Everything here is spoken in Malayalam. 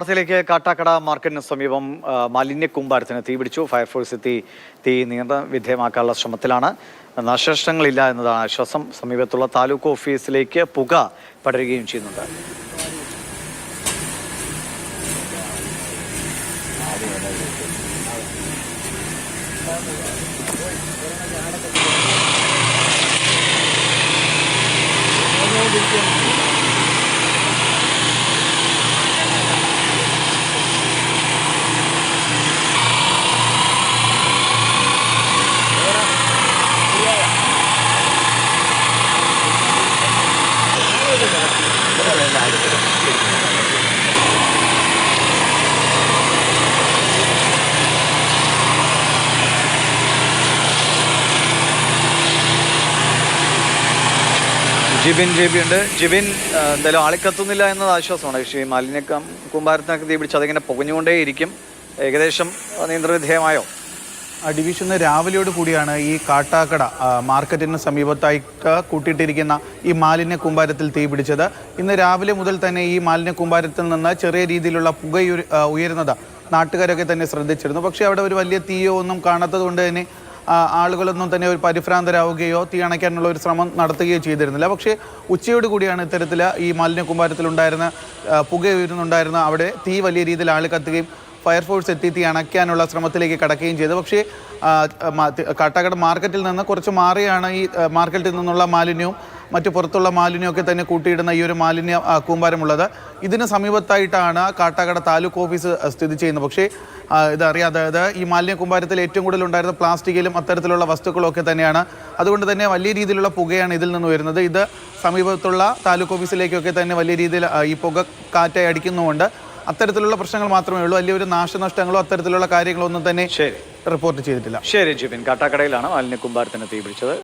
വാർത്തയിലേക്ക് കാട്ടാക്കട മാർക്കറ്റിന് സമീപം മാലിന്യ കൂമ്പാരത്തിന് തീപിടിച്ചു ഫയർഫോഴ്സ് എത്തി തീ നിയന്ത്രണ വിധേയമാക്കാനുള്ള ശ്രമത്തിലാണ് നാശനഷ്ടങ്ങളില്ല എന്നതാണ് ആശ്വാസം സമീപത്തുള്ള താലൂക്ക് ഓഫീസിലേക്ക് പുക പടരുകയും ചെയ്യുന്നുണ്ട് ജിബിൻ ജിബി ഉണ്ട്. ജിബിൻ എന്തായാലും ആളിക്കത്തുന്നില്ല എന്നത് ആശ്വാസമാണ്. പക്ഷേ ഈ മാലിന്യ കം- കൂമ്പാരത്തിനൊക്കെ തീപിടിച്ച് അതിങ്ങനെ പുകഞ്ഞുകൊണ്ടേയിരിക്കും. ഏകദേശം ആ, ഡിവിഷന് രാവിലെയോട് കൂടിയാണ് ഈ കാട്ടാക്കട മാർക്കറ്റിന് സമീപത്തായിട്ട് കൂട്ടിയിട്ടിരിക്കുന്ന ഈ മാലിന്യ കൂമ്പാരത്തിൽ തീ പിടിച്ചത്. ഇന്ന് രാവിലെ മുതൽ തന്നെ ഈ മാലിന്യ കൂമ്പാരത്തിൽ നിന്ന് ചെറിയ രീതിയിലുള്ള പുക ഉയരുന്നത് നാട്ടുകാരൊക്കെ തന്നെ ശ്രദ്ധിച്ചിരുന്നു. പക്ഷേ അവിടെ ഒരു വലിയ തീയോ ഒന്നും കാണാത്തത് കൊണ്ട് തന്നെ ആളുകളൊന്നും തന്നെ ഒരു പരിഭ്രാന്തരാവുകയോ തീ അണയ്ക്കാനുള്ള ഒരു ശ്രമം നടത്തുകയോ ചെയ്തിരുന്നില്ല. പക്ഷേ ഉച്ചയോട് കൂടിയാണ് ഇത്തരത്തിൽ ഈ മാലിന്യ കൂമ്പാരത്തിലുണ്ടായിരുന്ന പുക ഉയരുന്നുണ്ടായിരുന്ന അവിടെ തീ വലിയ രീതിയിൽ ആൾ കത്തുകയും ഫയർഫോഴ്സ് എത്തി തീ അണയ്ക്കാനുള്ള ശ്രമത്തിലേക്ക് കടക്കുകയും ചെയ്തു. പക്ഷേ കാട്ടാക്കട മാർക്കറ്റിൽ നിന്ന് കുറച്ച് മാറിയാണ് ഈ മാർക്കറ്റിൽ നിന്നുള്ള മാലിന്യവും മറ്റു പുറത്തുള്ള മാലിന്യമൊക്കെ തന്നെ കൂട്ടിയിടുന്ന ഈ ഒരു മാലിന്യ കൂമ്പാരമുള്ളത്. ഇതിന് സമീപത്തായിട്ടാണ് കാട്ടാക്കട താലൂക്ക് ഓഫീസ് സ്ഥിതി ചെയ്യുന്നത്. പക്ഷേ ഇതറിയാം അതായത് ഈ മാലിന്യ കൂമ്പാരത്തിൽ ഏറ്റവും കൂടുതൽ ഉണ്ടായിരുന്ന പ്ലാസ്റ്റിക്കിലും അത്തരത്തിലുള്ള വസ്തുക്കളൊക്കെ തന്നെയാണ്. അതുകൊണ്ട് തന്നെ വലിയ രീതിയിലുള്ള പുകയാണ് ഇതിൽ നിന്ന് വരുന്നത്. ഇത് സമീപത്തുള്ള താലൂക്ക് ഓഫീസിലേക്കൊക്കെ തന്നെ വലിയ രീതിയിൽ ഈ പുക കാറ്റായി അടിക്കുന്നുമുണ്ട്. അത്തരത്തിലുള്ള പ്രശ്നങ്ങൾ മാത്രമേ ഉള്ളൂ. വലിയൊരു നാശനഷ്ടങ്ങളോ അത്തരത്തിലുള്ള കാര്യങ്ങളോ ഒന്നും തന്നെ ശരി. റിപ്പോർട്ട് ചെയ്തിട്ടില്ല. ശരി ജിബിൻ. കാട്ടാക്കടയിലാണ് മാലിന്യ കുമ്പാരത്തിന് തീപിടിച്ചത്.